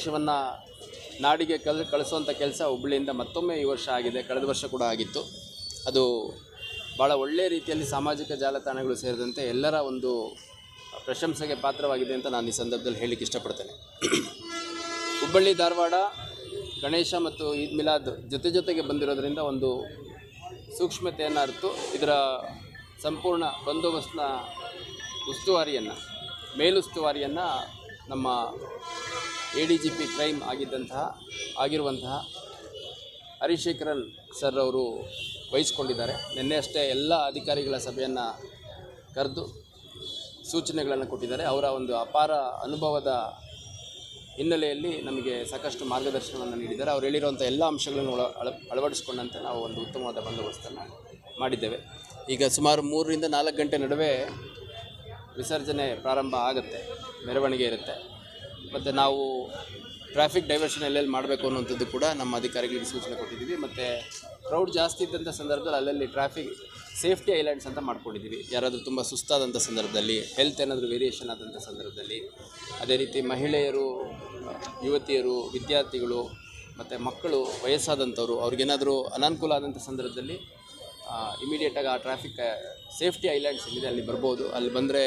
ದೇಶವನ್ನು ನಾಡಿಗೆ ಕಲ್ ಕಳಿಸುವಂಥ ಕೆಲಸ ಹುಬ್ಬಳ್ಳಿಯಿಂದ ಮತ್ತೊಮ್ಮೆ ಈ ವರ್ಷ ಆಗಿದೆ. ಕಳೆದ ವರ್ಷ ಕೂಡ ಆಗಿತ್ತು. ಅದು ಭಾಳ ಒಳ್ಳೆಯ ರೀತಿಯಲ್ಲಿ ಸಾಮಾಜಿಕ ಜಾಲತಾಣಗಳು ಸೇರಿದಂತೆ ಎಲ್ಲರ ಒಂದು ಪ್ರಶಂಸೆಗೆ ಪಾತ್ರವಾಗಿದೆ ಅಂತ ನಾನು ಈ ಸಂದರ್ಭದಲ್ಲಿ ಹೇಳಲಿಕ್ಕೆ ಇಷ್ಟಪಡ್ತೇನೆ. ಹುಬ್ಬಳ್ಳಿ, ಧಾರವಾಡ, ಗಣೇಶ ಮತ್ತು ಈದ್ ಮಿಲಾದ್ ಜೊತೆ ಜೊತೆಗೆ ಬಂದಿರೋದರಿಂದ ಒಂದು ಸೂಕ್ಷ್ಮತೆಯನ್ನು ಅರಿತು ಇದರ ಸಂಪೂರ್ಣ ಬಂದೋಬಸ್ತ್ನ ಉಸ್ತುವಾರಿಯನ್ನು, ಮೇಲುಸ್ತುವಾರಿಯನ್ನು ನಮ್ಮ A D G P crime ಆಗಿದ್ದಂತಹ, ಆಗಿರುವಂತಹ ಹರಿಶೇಖರನ್ ಸರ್ ಅವರು ವಹಿಸ್ಕೊಂಡಿದ್ದಾರೆ. ನಿನ್ನೆ ಅಷ್ಟೇ ಎಲ್ಲ ಅಧಿಕಾರಿಗಳ ಸಭೆಯನ್ನು ಕರೆದು ಸೂಚನೆಗಳನ್ನು ಕೊಟ್ಟಿದ್ದಾರೆ. ಅವರ ಒಂದು ಅಪಾರ ಅನುಭವದ ಹಿನ್ನೆಲೆಯಲ್ಲಿ ನಮಗೆ ಸಾಕಷ್ಟು ಮಾರ್ಗದರ್ಶನವನ್ನು ನೀಡಿದ್ದಾರೆ. ಅವರು ಹೇಳಿರುವಂಥ ಎಲ್ಲ ಅಂಶಗಳನ್ನು ಅಳವಡಿಸಿಕೊಂಡಂತೆ ನಾವು ಒಂದು ಉತ್ತಮವಾದ ಬಂದೋಬಸ್ತನ್ನು ಮಾಡಿದ್ದೇವೆ. ಈಗ ಸುಮಾರು ಮೂರರಿಂದ ನಾಲ್ಕು ಗಂಟೆ ನಡುವೆ ವಿಸರ್ಜನೆ ಪ್ರಾರಂಭ ಆಗುತ್ತೆ, ಮೆರವಣಿಗೆ ಇರುತ್ತೆ. ಮತ್ತು ನಾವು ಟ್ರಾಫಿಕ್ ಡೈವರ್ಷನ್ ಎಲ್ಲೆಲ್ಲಿ ಮಾಡಬೇಕು ಅನ್ನೋಂಥದ್ದು ಕೂಡ ನಮ್ಮ ಅಧಿಕಾರಿಗಳಿಗೆ ಸೂಚನೆ ಕೊಟ್ಟಿದ್ದೀವಿ. ಮತ್ತು ಕ್ರೌಡ್ ಜಾಸ್ತಿ ಇದ್ದಂಥ ಸಂದರ್ಭದಲ್ಲಿ ಅಲ್ಲಲ್ಲಿ ಟ್ರಾಫಿಕ್ ಸೇಫ್ಟಿ ಐಲ್ಯಾಂಡ್ಸ್ ಅಂತ ಮಾಡ್ಕೊಂಡಿದ್ದೀವಿ. ಯಾರಾದರೂ ತುಂಬ ಸುಸ್ತಾದಂಥ ಸಂದರ್ಭದಲ್ಲಿ ಹೆಲ್ತ್ ಏನಾದರೂ ವೇರಿಯೇಷನ್ ಆದಂಥ ಸಂದರ್ಭದಲ್ಲಿ, ಅದೇ ರೀತಿ ಮಹಿಳೆಯರು, ಯುವತಿಯರು, ವಿದ್ಯಾರ್ಥಿಗಳು, ಮತ್ತು ಮಕ್ಕಳು, ವಯಸ್ಸಾದಂಥವ್ರು, ಅವ್ರಿಗೇನಾದರೂ ಅನಾನುಕೂಲ ಆದಂಥ ಸಂದರ್ಭದಲ್ಲಿ ಇಮಿಡಿಯೇಟಾಗಿ ಆ ಟ್ರಾಫಿಕ್ ಸೇಫ್ಟಿ ಐಲ್ಯಾಂಡ್ಸ್ ಏನಿದೆ ಅಲ್ಲಿ ಬರ್ಬೋದು. ಅಲ್ಲಿ ಬಂದರೆ